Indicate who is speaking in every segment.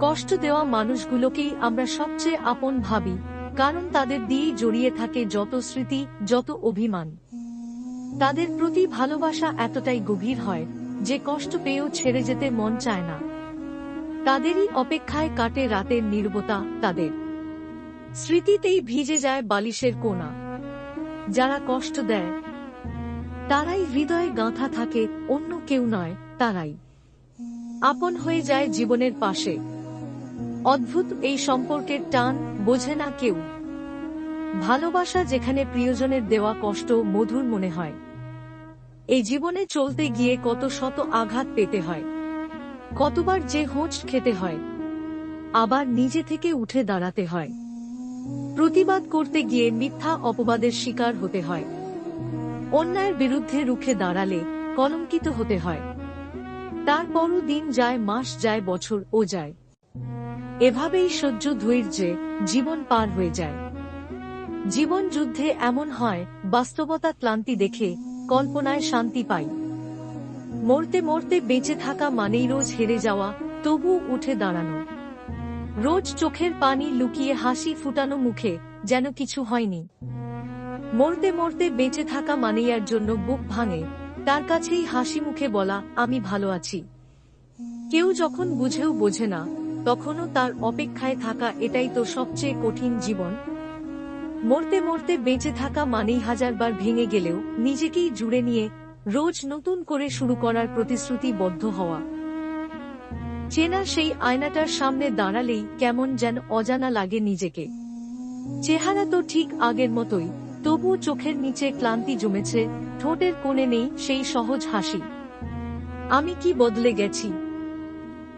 Speaker 1: কষ্ট দেওয়া মানুষগুলোকেই আমরা সবচেয়ে আপন ভাবি, কারণ তাদের দিয়েই জড়িয়ে থাকে যত স্মৃতি, যত অভিমান। তাদের প্রতি ভালোবাসা এতটাই গভীর হয়, যে কষ্ট পেয়েও ছেড়ে যেতে মন চায় না। তাদেরই অপেক্ষায় কাটে রাতের নির্বতা, তাদের। স্মৃতিতেই ভিজে যায় বালিশের কোনা। যারা কষ্ট দেয়, তারাই হৃদয়ে গাঁথা থাকে, অন্য কেউ নয়, তারাই। আপন হয়ে যায় জীবনের পাশে। অদ্ভুত এই সম্পর্কের টান বোঝে না কেউ। ভালোবাসা যেখানে প্রিয়জনের দেওয়া কষ্ট মধুর মনে হয়। এই জীবনে চলতে গিয়ে কত শত আঘাত পেতে হয়। কতবার যে হোঁচ খেতে হয়। আবার নিজে থেকে উঠে দাঁড়াতে হয়। প্রতিবাদ করতে গিয়ে মিথ্যা অপবাদের শিকার হতে হয়। অন্যায়ের বিরুদ্ধে রুখে দাঁড়ালে কলঙ্কিত হতে হয়। তারপরও দিন যায়, মাস যায়, বছর ও যায়। এভাবেই সহ্য ধৈর্যে জীবন পার হয়ে যায়। জীবন যুদ্ধে এমন হয়, বাস্তবতা ক্লান্তি দেখে, কল্পনায় শান্তি পাই। মরতে মরতে বেঁচে থাকা মানেই রোজ হেরে যাওয়া তবু উঠে দাঁড়ানো। রোজ চোখের পানি লুকিয়ে হাসি ফুটানো মুখে যেন কিছু হয়নি। মরতে মরতে বেঁচে থাকা মানেইয়ার জন্য বুক ভাঙে তার কাছেই হাসি মুখে বলা, আমি ভালো আছি। কেউ যখন বুঝেও বোঝে না, তখনও তার অপেক্ষায় থাকা এটাই তো সবচেয়ে কঠিন জীবন। মরতে মরতে বেঁচে থাকা মানেই হাজারবার ভেঙে গেলেও নিজেকেই জুড়ে নিয়ে রোজ নতুন করে শুরু করার প্রতিশ্রুতিবদ্ধ হওয়া। চেনা সেই আয়নাটার সামনে দাঁড়ালেই কেমন যেন অজানা লাগে নিজেকে। চেহারা তো ঠিক আগের মতোই তবু চোখের নিচে ক্লান্তি জমেছে, ঠোঁটের কোণে নেই সেই সহজ হাসি। আমি কি বদলে গেছি?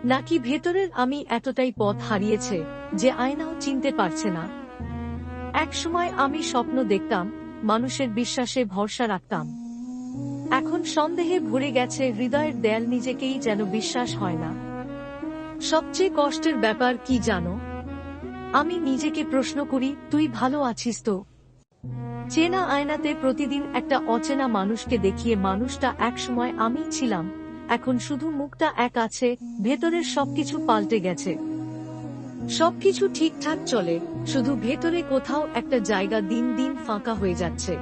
Speaker 1: নাকি ভেতরের আমি এতটাই পথ হারিয়েছে, যে আয়নাও চিনতে পারছে না? এক সময় আমি স্বপ্ন দেখতাম, মানুষের বিশ্বাসে ভরসা রাখতাম। এখন সন্দেহে ভরে গেছে হৃদয়ের দেয়াল নিজেকেই যেন বিশ্বাস হয় না। সবচেয়ে কষ্টের ব্যাপার কি জানো? আমি নিজেকে প্রশ্ন করি, তুই ভালো আছিস তো? চেনা আয়নাতে প্রতিদিন একটা অচেনা মানুষকে দেখিয়ে মানুষটা একসময় আমি ছিলাম। এখন শুধু মুখটা এক আছে, ভেতরের সবকিছু পাল্টে গেছে। সবকিছু ঠিকঠাক চলে, শুধু ভেতরে কোথাও একটা জায়গা দিন দিন ফাঁকা হয়ে যাচ্ছে।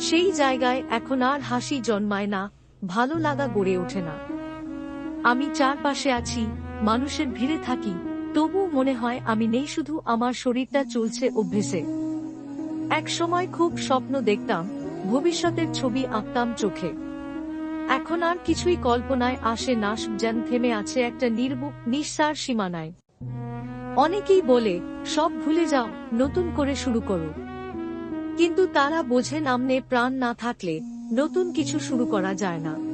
Speaker 1: সেই জায়গায় এখন আর হাসি জন্মায় না, ভালো লাগা গড়ে ওঠে না। আমি চারপাশে আছি, মানুষের ভিড়ে থাকি তবু মনে হয় আমি নেই শুধু আমার শরীরটা চলছে অভ্যেসে। এক সময় খুব স্বপ্ন দেখতাম, ভবিষ্যতের ছবি আঁকতাম চোখে। এখন আর কিছুই কল্পনায় আসে না, যেন থেমে আছে একটা নির্বুক নিঃসার সীমানায়। অনেকেই বলে, সব ভুলে যাও, নতুন করে শুরু করো। কিন্তু তারা বোঝে নামনে প্রাণ না থাকলে নতুন কিছু শুরু করা যায় না।